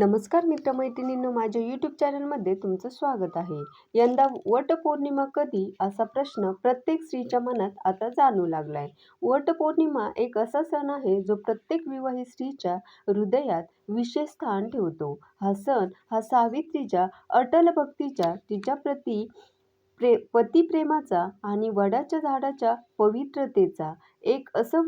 नमस्कार मित्रमैत्रिणींनो माझ्या यूट्यूब चॅनलमध्ये तुमचं स्वागत आहे. यंदा वटपौर्णिमा कधी? असा प्रश्न प्रत्येक स्त्रीच्या मनात आता जाणू लागलाय. वटपौर्णिमा एक असा सण आहे जो प्रत्येक विवाहित स्त्रीच्या हृदयात विशेष स्थान ठेवतो. हा सण हा सावित्रीच्या अटल भक्तीच्या तिच्या प्रती प्रे पतिप्रेमाचा आणि वडाच्या झाडाच्या पवित्रतेचा एक असं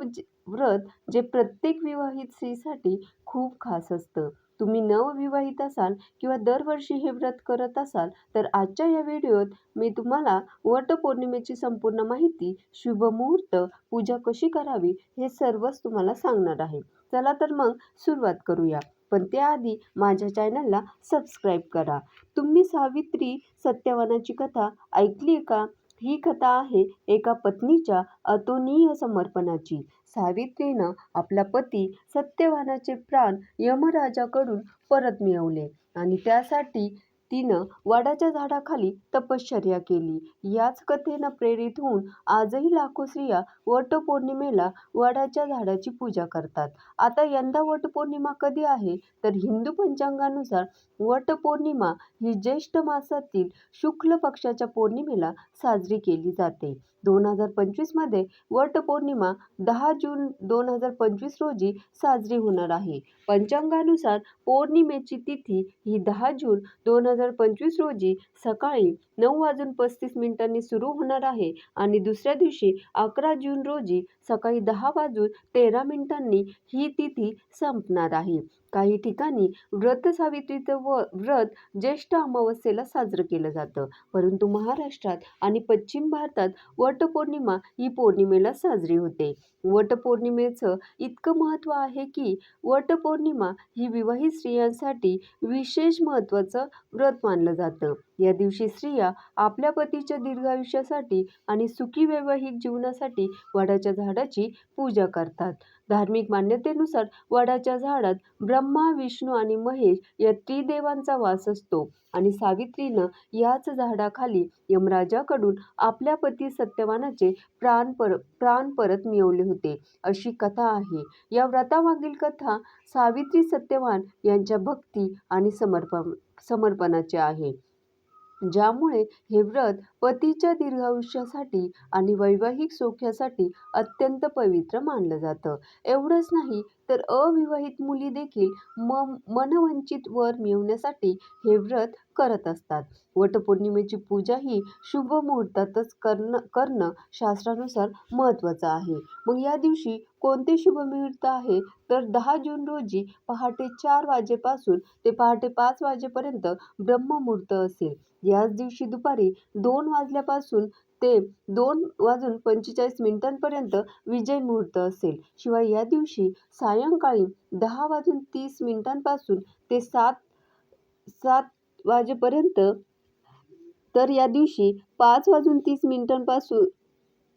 व्रत जे प्रत्येक विवाहित स्त्रीसाठी खूप खास असतं. तुम्ही नवविवाहित असाल किंवा दरवर्षी हे व्रत करत असाल तर आजच्या या व्हिडिओत मी तुम्हाला वटपौर्णिमेची संपूर्ण माहिती शुभमुहूर्त पूजा कशी करावी हे सर्वच तुम्हाला सांगणार आहे. चला तर मग सुरुवात करूया. पण त्याआधी माझ्या चॅनलला सबस्क्राईब करा. तुम्ही सावित्री सत्यवानाची कथा ऐकली का? ही कथा आहे एका पत्नीच्या अतुलनीय समर्पणाची. सावित्रीनं आपला पती सत्यवानाचे प्राण यमराजाकडून परत मिळवले आणि त्यासाठी तिनं वडाच्या झाडाखाली तपश्चर्या केली. याच कथेनं प्रेरित होऊन आजही लाखो स्त्रिया वटपौर्णिमेला वडाच्या झाडाची पूजा करतात. आता यंदा वटपौर्णिमा कधी आहे? तर हिंदू पंचांगानुसार वटपौर्णिमा ही ज्येष्ठ मासातील शुक्ल पक्षाच्या पौर्णिमेला साजरी केली जाते. दोन हजार पंचवीसमध्ये वटपौर्णिमा दहा जून दोन हजार पंचवीस रोजी साजरी होणार आहे. पंचांगानुसार पौर्णिमेची तिथी ही दहा जून दोन हजार पंचवीस रोजी सकाळी नऊ वाजून पस्तीस मिनिटांनी सुरू होणार आहे आणि दुसऱ्या दिवशी अकरा जून रोजी सकाळी दहा वाजून तेरा मिनिटांनी ही तिथी संपणार आहे. काही ठिकाणी व्रत सावित्रीचं व व्रत ज्येष्ठ अमावस्येला साजरं केलं जातं. परंतु महाराष्ट्रात आणि पश्चिम भारतात वटपौर्णिमा ही पौर्णिमेला साजरी होते. वटपौर्णिमेचं इतकं महत्त्व आहे की वटपौर्णिमा ही विवाहित स्त्रियांसाठी विशेष महत्त्वाचं व्रत मानलं जातं. या दिवशी स्त्रिया आपल्या पतीच्या दीर्घायुष्यासाठी आणि सुखी वैवाहिक जीवनासाठी वडाच्या झाडाची पूजा करतात. धार्मिक मान्यतेनुसार वडाच्या झाडात ब्रह्मा विष्णू आणि महेश या त्रिदेवांचा वास असतो आणि सावित्रीनं याच झाडाखाली यमराजाकडून आपल्या पती सत्यवानाचे प्राण पर प्राण परत मिळवले होते. अशी कथा आहे. या व्रतामागील कथा सावित्री सत्यवान यांच्या भक्ती आणि समर्पण समर्पणाचे आहे. ज्यामुळे हे व्रत पतीच्या दीर्घायुष्यासाठी आणि वैवाहिक सौख्यासाठी अत्यंत पवित्र मानलं जातं. एवढंच नाही तर अविवाहित मुली देखील म मनवंचित वर मिळवण्यासाठी हे व्रत करत असतात. वटपौर्णिमेची पूजा ही शुभ मुहूर्तातच करणं करणं शास्त्रानुसार महत्त्वाचं आहे. मग या दिवशी कोणते शुभ मुहूर्त आहे? तर दहा जून रोजी पहाटे चार वाजेपासून ते पहाटे पाच वाजेपर्यंत ब्रह्ममुहूर्त असेल. याच दिवशी दुपारी दोन वाजल्यापासून ते दोन वाजून पंचेचाळीस मिनिटांपर्यंत विजय मुहूर्त असेल. शिवाय या दिवशी सायंकाळी दहा वाजून तीस मिनिटांपासून ते सात सात वाजेपर्यंत तर या दिवशी पाच वाजून तीस मिनिटांपासून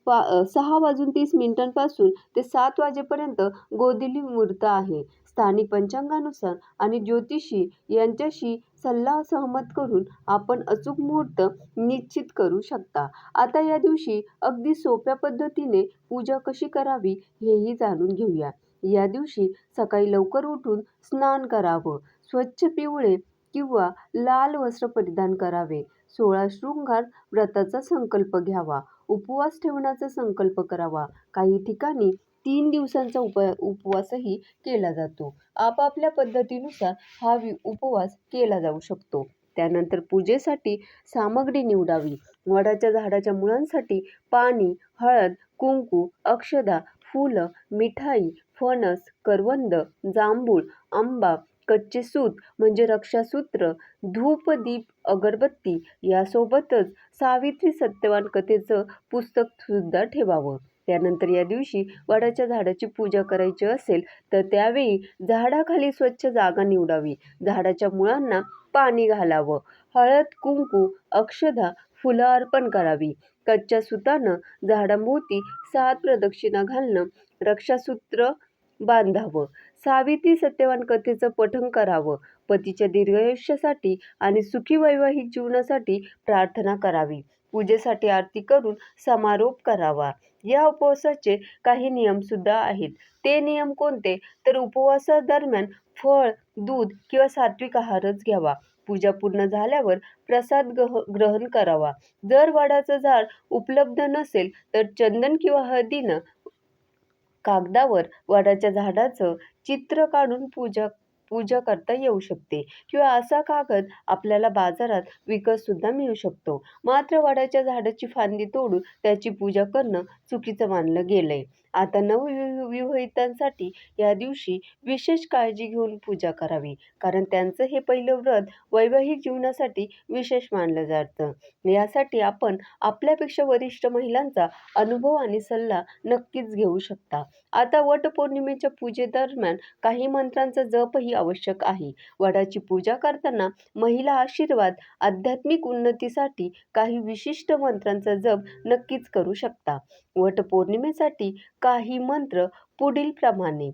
पा सहा वाजून तीस मिनिटांपासून ते सात वाजेपर्यंत गोदिली मुहूर्त आहे. स्थानिक पंचांगानुसार आणि ज्योतिषी यांच्याशी सल्ला सहमत करून आपण अचूक मुहूर्त निश्चित करू शकता. आता या दिवशी अगदी सोप्या पद्धतीने पूजा कशी करावी हेही जाणून घेऊया. या दिवशी सकाळी लवकर उठून स्नान करावं स्वच्छ पिवळे किंवा लाल वस्त्र परिधान करावे सोळा शृंगार व्रताचा संकल्प घ्यावा उपवास ठेवण्याचा संकल्प करावा काही ठिकाणी तीन दिवसांचा उप उपवासही केला जातो. आपापल्या पद्धतीनुसार हा वि उपवास केला जाऊ शकतो. त्यानंतर पूजेसाठी सामग्री निवडावी. वडाच्या झाडाच्या मुळांसाठी पाणी हळद कुंकू अक्षदा फुलं मिठाई फणस करवंद जांभूळ आंबा कच्चे सूत म्हणजे रक्षासूत्र धूप दीप अगरबत्ती यासोबतच सावित्री सत्यवान कथेचं पुस्तक सुद्धा ठेवावं. त्यानंतर या दिवशी वडाच्या झाडाची पूजा करायची असेल तर त्यावेळी झाडाखाली स्वच्छ जागा निवडावी. झाडाच्या मुळांना पाणी घालावं. हळद कुंकू अक्षदा फुलं अर्पण करावी. कच्च्या सुतानं झाडाभोवती सात प्रदक्षिणा घालणं रक्षासूत्र बांधावं. सावित्री सत्यवान कथेचं पठण करावं. पतीच्या दीर्घायुष्यासाठी आणि सुखी वैवाहिक जीवनासाठी प्रार्थना करावी. पूजेसाठी आरती करून समारोप करावा. या उपवासाचे काही नियमसुद्धा आहेत. ते नियम कोणते? तर उपवासादरम्यान फळ दूध किंवा सात्विक आहारच घ्यावा. पूजा पूर्ण झाल्यावर प्रसाद गह ग्रहण करावा. जर वडाचं झाड उपलब्ध नसेल तर चंदन किंवा हळदीनं कागदावर वडाच्या झाडाचं चित्र काढून पूजा पूजा करता येऊ शकते किंवा असा कागद आपल्याला बाजारात विकत सुद्धा मिळू शकतो. मात्र वडाच्या झाडाची फांदी तोडून त्याची पूजा करणं चुकीचं मानलं गेलंय. आता नवविवाहितांसाठी या दिवशी विशेष काळजी घेऊन पूजा करावी. कारण त्यांचं हे पहिलं व्रत वैवाहिक जीवनासाठी विशेष मानलं जातं. यासाठी आपण आपल्यापेक्षा वरिष्ठ महिलांचा अनुभव आणि सल्ला नक्कीच घेऊ शकता. आता वटपौर्णिमेच्या पूजेदरम्यान काही मंत्रांचा जपही आवश्यक आहे. वडाची पूजा करताना महिला आशीर्वाद आध्यात्मिक उन्नतीसाठी काही विशिष्ट मंत्रांचा जप नक्कीच करू शकता. वटपौर्णिमेसाठी काही मंत्र पुढील प्रमाणे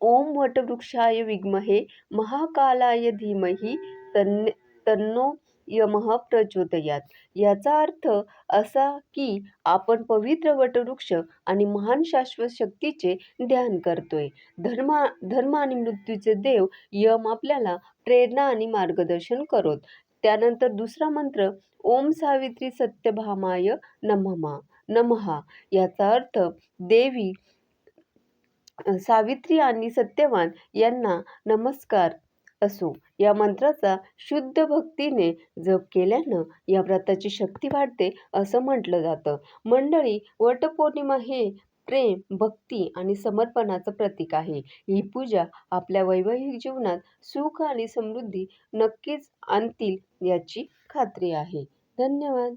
ओम वटवृक्षाय विद्महे महाकालाय धीमही तन् तन्नो यमः प्रचोदयात. याचा अर्थ असा की आपण पवित्र वटवृक्ष आणि महान शाश्वत शक्तीचे ध्यान करतोय. धर्मा धर्म आणि मृत्यूचे देव यम आपल्याला प्रेरणा आणि मार्गदर्शन करोत. त्यानंतर दुसरा मंत्र ओम सावित्री सत्यभामाय नममा नमहा याचा अर्थ देवी सावित्री आणि सत्यवान यांना नमस्कार असो. या मंत्राचा शुद्ध भक्तीने जप केल्यानं या व्रताची शक्ती वाढते असं म्हटलं जातं. मंडळी वटपौर्णिमा हे प्रेम भक्ती आणि समर्पणाचं प्रतीक आहे. ही पूजा आपल्या वैवाहिक जीवनात सुख आणि समृद्धी नक्कीच आणतील याची खात्री आहे. धन्यवाद.